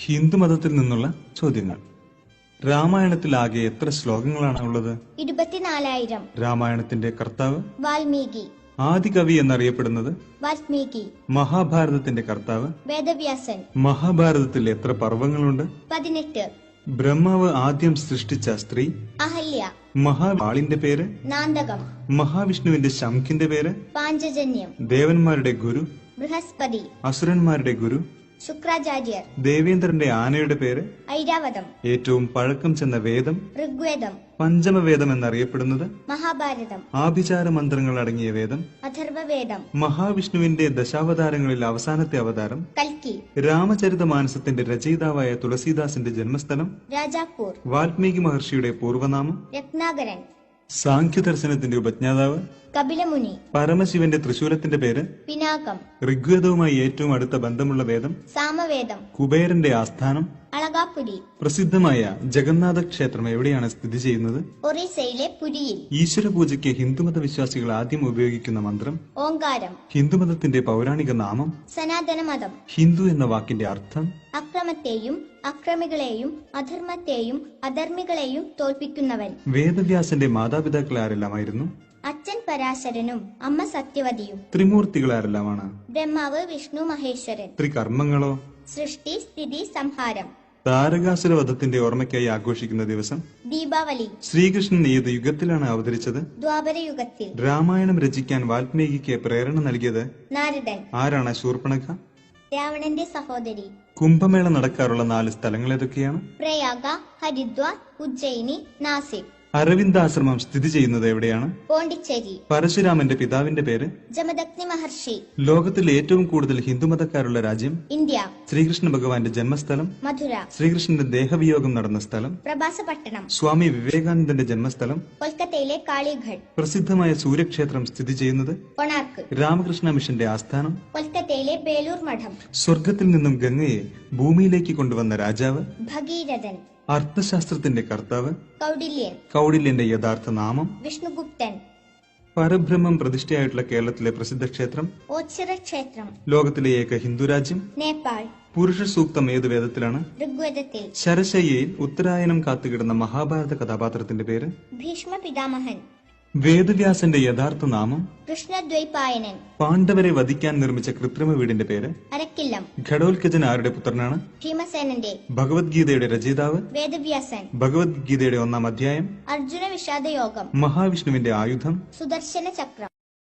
ഹിന്ദുമതത്തിൽ നിന്നുള്ള ചോദ്യങ്ങൾ. രാമായണത്തിൽ ആകെ എത്ര ശ്ലോകങ്ങളാണ് ഉള്ളത്? ഇരുപത്തിനാലായിരം. രാമായണത്തിന്റെ കർത്താവ്? വാൽമീകി. ആദികവി എന്നറിയപ്പെടുന്നത്? വാൽമീകി. മഹാഭാരതത്തിന്റെ കർത്താവ്? വേദവ്യാസൻ. മഹാഭാരതത്തിൽ എത്ര പർവങ്ങളുണ്ട്? പതിനെട്ട്. ബ്രഹ്മാവ് ആദ്യം സൃഷ്ടിച്ച സ്ത്രീ? അഹല്യ. മഹാവാളിന്റെ പേര്? നാന്തകം. മഹാവിഷ്ണുവിന്റെ ശംഖിന്റെ പേര്? പാഞ്ചജന്യം. ദേവന്മാരുടെ ഗുരു? ബൃഹസ്പതി. അസുരന്മാരുടെ ഗുരു? ശുക്രാചാര്യർ. ദേവേന്ദ്രന്റെ ആനയുടെ പേര് ഐരാവതം. ഏറ്റവും പഴക്കം ചെന്ന വേദം ഋഗ്വേദം. പഞ്ചമവേദം എന്നറിയപ്പെടുന്നത് മഹാഭാരതം. ആഭിചാര മന്ത്രങ്ങൾ അടങ്ങിയ വേദം അഥർവവേദം. മഹാവിഷ്ണുവിന്റെ ദശാവതാരങ്ങളിൽ അവസാനത്തെ അവതാരം കൽക്കി. രാമചരിതമാനസത്തിന്റെ രചയിതാവായ തുളസീദാസിന്റെ ജന്മസ്ഥലം രാജാപൂർ. വാൽമീകി മഹർഷിയുടെ പൂർവനാമം രത്നാകരൻ. സാഖ്യദർശനത്തിന്റെ ഉപജ്ഞാതാവ് കപിലമുനി. പരമശിവന്റെ തൃശൂലത്തിന്റെ പേര് പിനാകം ഋഗ്വേദവുമായി ഏറ്റവും അടുത്ത ബന്ധമുള്ള വേദം സാമവേദം. കുബേരന്റെ ആസ്ഥാനം അളകാപുരി പ്രസിദ്ധമായ ജഗന്നാഥ ക്ഷേത്രം എവിടെയാണ് സ്ഥിതി ചെയ്യുന്നത്? ഒറീസയിലെ പുരിയിൽ. ഈശ്വര പൂജയ്ക്ക് ഹിന്ദുമത വിശ്വാസികൾ ആദ്യം ഉപയോഗിക്കുന്ന മന്ത്രം ഓങ്കാരം. ഹിന്ദുമതത്തിന്റെ പൗരാണിക നാമം സനാതന മതം ഹിന്ദു എന്ന വാക്കിന്റെ അർത്ഥം അക്രമത്തെയും അക്രമികളെയും അധർമ്മത്തെയും അധർമ്മികളെയും തോൽപ്പിക്കുന്നവൻ. വേദവ്യാസന്റെ മാതാപിതാക്കൾ ആരെല്ലാമായിരുന്നു? പരാശരനും അമ്മ സത്യവതിയും. ത്രിമൂർത്തികൾ ആരെല്ലാമാണ് ബ്രഹ്മാവ് വിഷ്ണു മഹേശ്വരൻ. ത്രികർമ്മങ്ങളോ? സൃഷ്ടി സ്ഥിതി സംഹാരം. താരകാസുര വധത്തിന്റെ ഓർമ്മയ്ക്കായി ആഘോഷിക്കുന്ന ദിവസം? ദീപാവലി. ശ്രീകൃഷ്ണൻ ഏത് യുഗത്തിലാണ് അവതരിച്ചത്? ദ്വാപര യുഗത്തിൽ രാമായണം രചിക്കാൻ വാൽമീകിക്ക് പ്രേരണ നൽകിയത്? നാരദൻ. ആരാണ് ശൂർപ്പണക രാവണന്റെ സഹോദരി. കുംഭമേള നടക്കാറുള്ള നാല് സ്ഥലങ്ങൾ ഏതൊക്കെയാണ് പ്രയാഗ ഹരിദ്വാർ ഉജ്ജയിനി നാസിക് അരവിന്ദാശ്രമം സ്ഥിതി ചെയ്യുന്നത് എവിടെയാണ്? പോണ്ടിച്ചേരി. പരശുരാമന്റെ പിതാവിന്റെ പേര്? ജമദഗ്നി മഹർഷി. ലോകത്തിൽ ഏറ്റവും കൂടുതൽ ഹിന്ദുമതക്കാരുള്ള രാജ്യം? ഇന്ത്യ. ശ്രീകൃഷ്ണ ഭഗവാന്റെ ജന്മസ്ഥലം? മധുര. ശ്രീകൃഷ്ണന്റെ ദേഹവിയോഗം നടന്ന സ്ഥലം? പ്രഭാസപട്ടണം. സ്വാമി വിവേകാനന്ദന്റെ ജന്മസ്ഥലം? കൊൽക്കത്തയിലെ കാളിഘട്ട്. പ്രസിദ്ധമായ സൂര്യക്ഷേത്രം സ്ഥിതി ചെയ്യുന്നത് കൊണാർക്ക്. രാമകൃഷ്ണ മിഷന്റെ ആസ്ഥാനം. കൊൽക്കത്തയിലെ ബേലൂർ മഠം. സ്വർഗത്തിൽ നിന്നും ഗംഗയെ ഭൂമിയിലേക്ക് കൊണ്ടുവന്ന രാജാവ്. ഭഗീരഥൻ. അർത്ഥശാസ്ത്രത്തിന്റെ കർത്താവ്. കൗടില്യൻ. കൗടില്യന്റെ യഥാർത്ഥ നാമം. വിഷ്ണുഗുപ്തൻ. പരബ്രഹ്മം പ്രതിഷ്ഠയായിട്ടുള്ള കേരളത്തിലെ പ്രസിദ്ധ ക്ഷേത്രം. ഓച്ചിറ ക്ഷേത്രം. ലോകത്തിലെ ഏക ഹിന്ദു രാജ്യം നേപ്പാൾ. പുരുഷ സൂക്തം ഏത് വേദത്തിലാണ്? ഋഗ്വേദത്തിൽ. ശരശയ്യയിൽ ഉത്തരായനം കാത്തുകിടന്ന മഹാഭാരത കഥാപാത്രത്തിന്റെ പേര്? ഭീഷ്മ പിതാമഹൻ വേദവ്യാസന്റെ യഥാർത്ഥ നാമം? കൃഷ്ണദ്വൈപായനൻ. പാണ്ഡവരെ വധിക്കാൻ നിർമ്മിച്ച കൃത്രിമ വീടിന്റെ പേര്? അരക്കില്ലം. ഘടോത്കജൻ ആരുടെ പുത്രനാണ്? ഭീമസേനന്റെ. ഭഗവത്ഗീതയുടെ രചയിതാവ്? വേദവ്യാസൻ. ഭഗവത്ഗീതയുടെ ഒന്നാം അധ്യായം? അർജുന വിഷാദയോഗം. മഹാവിഷ്ണുവിന്റെ ആയുധം? സുദർശന ചക്രം